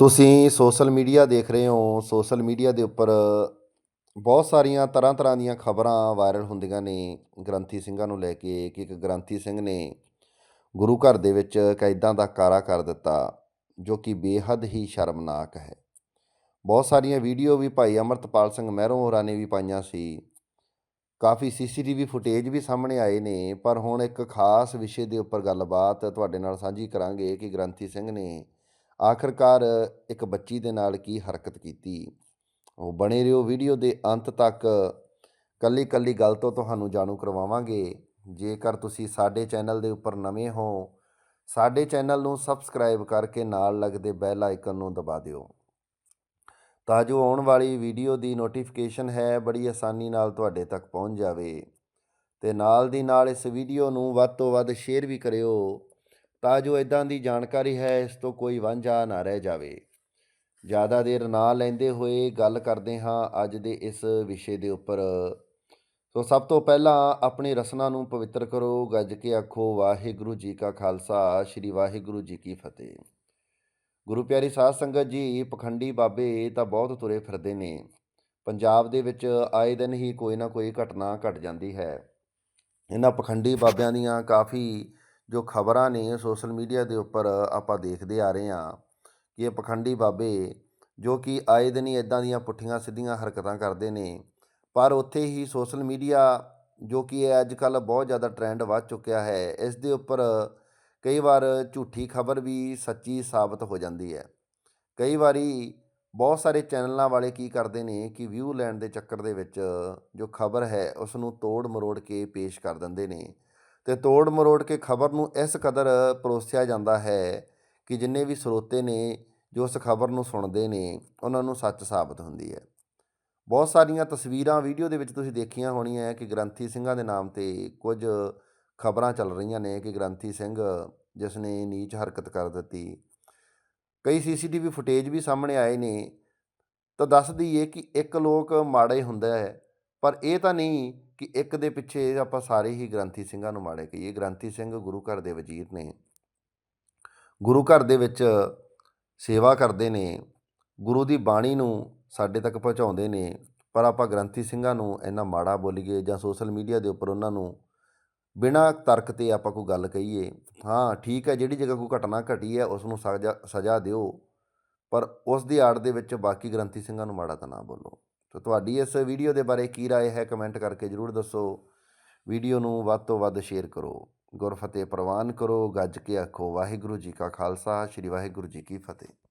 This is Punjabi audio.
ਤੁਸੀਂ ਸੋਸ਼ਲ ਮੀਡੀਆ ਦੇਖ ਰਹੇ ਹੋ, ਸੋਸ਼ਲ ਮੀਡੀਆ ਦੇ ਉੱਪਰ ਬਹੁਤ ਸਾਰੀਆਂ ਤਰ੍ਹਾਂ ਤਰ੍ਹਾਂ ਦੀਆਂ ਖਬਰਾਂ ਵਾਇਰਲ ਹੁੰਦੀਆਂ ਨੇ, ਗ੍ਰੰਥੀ ਸਿੰਘਾਂ ਨੂੰ ਲੈ ਕੇ ਕਿ ਇੱਕ ਗ੍ਰੰਥੀ ਸਿੰਘ ਨੇ ਗੁਰੂ ਘਰ ਦੇ ਵਿੱਚ ਕੈਦਾਂ ਦਾ ਕਾਰਾ ਕਰ ਦਿੱਤਾ, ਜੋ ਕਿ ਬੇਹੱਦ ਹੀ ਸ਼ਰਮਨਾਕ ਹੈ। ਬਹੁਤ ਸਾਰੀਆਂ ਵੀਡੀਓ ਵੀ ਭਾਈ ਅਮਰਤਪਾਲ ਸਿੰਘ ਮਹਿਰੋਂ ਹੋਰਾਂ ਨੇ ਵੀ ਪਾਈਆਂ ਸੀ। ਕਾਫੀ ਸੀਸੀਟੀਵੀ ਫੁਟੇਜ ਵੀ ਸਾਹਮਣੇ ਆਏ ਨੇ, ਪਰ ਹੁਣ ਇੱਕ ਖਾਸ ਵਿਸ਼ੇ ਦੇ ਉੱਪਰ ਗੱਲਬਾਤ ਤੁਹਾਡੇ ਨਾਲ ਸਾਂਝੀ ਕਰਾਂਗੇ ਕਿ ਗ੍ਰੰਥੀ ਸਿੰਘ ਨੇ ਆਖਰਕਾਰ ਇੱਕ ਬੱਚੀ ਦੇ ਨਾਲ ਕੀ ਹਰਕਤ ਕੀਤੀ? ਉਹ ਬਣੇ ਰਹੋ ਵੀਡੀਓ ਦੇ ਅੰਤ ਤੱਕ। ਕੱਲੀ ਕੱਲੀ ਗੱਲ ਤੋਂ ਤੁਹਾਨੂੰ ਜਾਣੂ ਕਰਵਾਵਾਂਗੇ। ਜੇਕਰ ਤੁਸੀਂ ਸਾਡੇ ਚੈਨਲ ਦੇ ਉੱਪਰ ਨਵੇਂ ਹੋ, ਸਾਡੇ ਚੈਨਲ ਨੂੰ ਸਬਸਕ੍ਰਾਈਬ ਕਰਕੇ ਨਾਲ ਲੱਗਦੇ ਬੈਲ ਆਈਕਨ ਨੂੰ ਦਬਾ ਦਿਓ। ਤਾਂ ਜੋ ਆਉਣ ਵਾਲੀ ਵੀਡੀਓ ਦੀ ਨੋਟੀਫਿਕੇਸ਼ਨ ਹੈ, ਬੜੀ ਆਸਾਨੀ ਨਾਲ ਤੁਹਾਡੇ ਤੱਕ ਪਹੁੰਚ ਜਾਵੇ। ਤੇ ਨਾਲ ਦੀ ਨਾਲ ਇਸ ਵੀਡੀਓ ਨੂੰ ਵੱਧ ਤੋਂ ਵੱਧ ਸ਼ੇਅਰ ਵੀ ਕਰਿਓ। ਤਾਂ ਜੋ ਇਦਾਂ ਦੀ ਜਾਣਕਾਰੀ ਹੈ, ਇਸ ਤੋਂ ਕੋਈ ਵਾਂਝਾ ਨਾ ਰਹਿ ਜਾਵੇ। ਜ਼ਿਆਦਾ ਦੇਰ ਨਾ ਲੈਂਦੇ ਹੋਏ ਗੱਲ ਕਰਦੇ ਹਾਂ ਅੱਜ ਦੇ ਇਸ ਵਿਸ਼ੇ ਦੇ ਉੱਪਰ। ਸੋ ਸਭ ਤੋਂ ਪਹਿਲਾਂ ਆਪਣੀ ਰਸਨਾ ਨੂੰ ਪਵਿੱਤਰ ਕਰੋ, ਗੱਜ ਕੇ ਆਖੋ, ਵਾਹਿਗੁਰੂ ਜੀ ਕਾ ਖਾਲਸਾ, ਸ੍ਰੀ ਵਾਹਿਗੁਰੂ ਜੀ ਕੀ ਫਤਿਹ। ਗੁਰੂ ਪਿਆਰੀ ਸਾਧ ਸੰਗਤ ਜੀ, ਪਖੰਡੀ ਬਾਬੇ ਤਾਂ ਬਹੁਤ ਤੁਰੇ ਫਿਰਦੇ ਨੇ। ਪੰਜਾਬ ਦੇ ਵਿੱਚ ਆਏ ਦਿਨ ਹੀ ਕੋਈ ਨਾ ਕੋਈ ਘਟਨਾ ਘਟ ਜਾਂਦੀ ਹੈ। ਇਹਨਾਂ ਪਖੰਡੀ ਬਾਬਿਆਂ ਦੀਆਂ ਕਾਫੀ ਜੋ ਖਬਰਾਂ ਨੇ ਸੋਸ਼ਲ ਮੀਡੀਆ ਦੇ ਉੱਪਰ ਆਪਾਂ ਦੇਖਦੇ ਆ ਰਹੇ ਹਾਂ, ਕਿ ਇਹ ਪਖੰਡੀ ਬਾਬੇ ਜੋ ਕਿ ਆਏ ਦਿਨ ਹੀ ਇਦਾਂ ਦੀਆਂ ਪੁੱਠੀਆਂ ਸਿੱਧੀਆਂ ਹਰਕਤਾਂ ਕਰਦੇ ਨੇ, ਪਰ ਉੱਥੇ ਹੀ ਸੋਸ਼ਲ ਮੀਡੀਆ ਜੋ ਕਿ ਇਹ ਅੱਜ ਕੱਲ ਬਹੁਤ ਜ਼ਿਆਦਾ ਟ੍ਰੈਂਡ ਵੱਧ ਚੁੱਕਿਆ ਹੈ, ਇਸ ਦੇ ਉੱਪਰ ਕਈ ਵਾਰ ਝੂਠੀ ਖਬਰ ਵੀ ਸੱਚੀ ਸਾਬਤ ਹੋ ਜਾਂਦੀ ਹੈ। ਕਈ ਵਾਰੀ ਬਹੁਤ ਸਾਰੇ ਚੈਨਲਾਂ ਵਾਲੇ ਕੀ ਕਰਦੇ ਨੇ ਕਿ ਵਿਊ ਲੈਣ ਦੇ ਚੱਕਰ ਦੇ ਵਿੱਚ ਜੋ ਖਬਰ ਹੈ ਉਸ ਨੂੰ ਤੋੜ ਮਰੋੜ ਕੇ ਪੇਸ਼ ਕਰ ਦਿੰਦੇ ਨੇ। ਤੇ ਤੋੜ ਮਰੋੜ ਕੇ ਖਬਰ ਨੂੰ ਇਸ ਕਦਰ ਪਰੋਸਿਆ ਜਾਂਦਾ ਹੈ ਕਿ ਜਿੰਨੇ ਵੀ ਸਰੋਤੇ ਨੇ ਜੋ ਉਸ ਖਬਰ ਨੂੰ ਸੁਣਦੇ ਨੇ, ਉਹਨਾਂ ਨੂੰ ਸੱਚ ਸਾਬਤ ਹੁੰਦੀ ਹੈ। ਬਹੁਤ ਸਾਰੀਆਂ ਤਸਵੀਰਾਂ ਵੀਡੀਓ ਦੇ ਵਿੱਚ ਤੁਸੀਂ ਦੇਖੀਆਂ ਹੋਣੀਆਂ ਕਿ ਗ੍ਰੰਥੀ ਸਿੰਘਾਂ ਦੇ ਨਾਮ ਤੇ ਕੁਝ ਖਬਰਾਂ ਚੱਲ ਰਹੀਆਂ ਨੇ ਕਿ ਗ੍ਰੰਥੀ ਸਿੰਘ ਜਿਸ ਨੇ ਨੀਚ ਹਰਕਤ ਕਰ ਦਿੱਤੀ। ਕਈ ਸੀਸੀਟੀਵੀ ਫੁਟੇਜ ਵੀ ਸਾਹਮਣੇ ਆਏ ਨੇ। ਤਾਂ ਦੱਸ ਦਈਏ ਕਿ ਇੱਕ ਲੋਕ ਮਾੜੇ ਹੁੰਦਾ ਹੈ ਪਰ ਇਹ ਤਾਂ ਨਹੀਂ ਕਿ ਇੱਕ ਦੇ ਪਿੱਛੇ ਆਪਾਂ ਸਾਰੇ ਹੀ ਗ੍ਰੰਥੀ ਸਿੰਘਾਂ ਨੂੰ ਮਾੜੇ ਕਹੀਏ। ਗ੍ਰੰਥੀ ਸਿੰਘ ਗੁਰੂ ਘਰ ਦੇ ਵਜ਼ੀਰ ਨੇ। ਗੁਰੂ ਘਰ ਦੇ ਵਿੱਚ ਸੇਵਾ ਕਰਦੇ ਨੇ। ਗੁਰੂ ਦੀ ਬਾਣੀ ਨੂੰ ਸਾਡੇ ਤੱਕ ਪਹੁੰਚਾਉਂਦੇ ਨੇ। ਪਰ ਆਪਾਂ ਗ੍ਰੰਥੀ ਸਿੰਘਾਂ ਨੂੰ ਇੰਨਾ ਮਾੜਾ ਬੋਲੀਏ ਜਾਂ ਸੋਸ਼ਲ ਮੀਡੀਆ ਦੇ ਉੱਪਰ ਉਹਨਾਂ ਨੂੰ ਬਿਨਾਂ ਤਰਕ ਤੇ ਆਪਾਂ ਕੋਈ ਗੱਲ ਕਹੀਏ, ਹਾਂ, ਠੀਕ ਹੈ, ਜਿਹੜੀ ਜਗ੍ਹਾ ਕੋਈ ਘਟਨਾ ਘਟੀ ਹੈ, ਉਸ ਨੂੰ ਸਜ਼ਾ ਸਜ਼ਾ ਦਿਓ। ਪਰ ਉਸ ਦੀ ਆੜ ਦੇ ਵਿੱਚ ਬਾਕੀ ਗ੍ਰੰਥੀ ਸਿੰਘਾਂ ਨੂੰ ਮਾੜਾ ਤਾਂ ਨਾ ਬੋਲੋ। ਤਾਂ ਤੁਹਾਡੀ ਇਸ ਵੀਡੀਓ ਦੇ ਬਾਰੇ ਕੀ رائے ਹੈ ਕਮੈਂਟ ਕਰਕੇ ਜਰੂਰ ਦੱਸੋ ਵੀਡੀਓ ਨੂੰ ਵੱਧ ਤੋਂ ਵੱਧ ਸ਼ੇਅਰ ਕਰੋ ਗੁਰਫਤਿਹ ਪ੍ਰਵਾਨ ਕਰੋ ਗੱਜ ਕੇ ਆਖੋ ਵਾਹਿਗੁਰੂ ਜੀ ਕਾ ਖਾਲਸਾ ਸ੍ਰੀ ਵਾਹਿਗੁਰੂ ਜੀ ਕੀ ਫਤਿਹ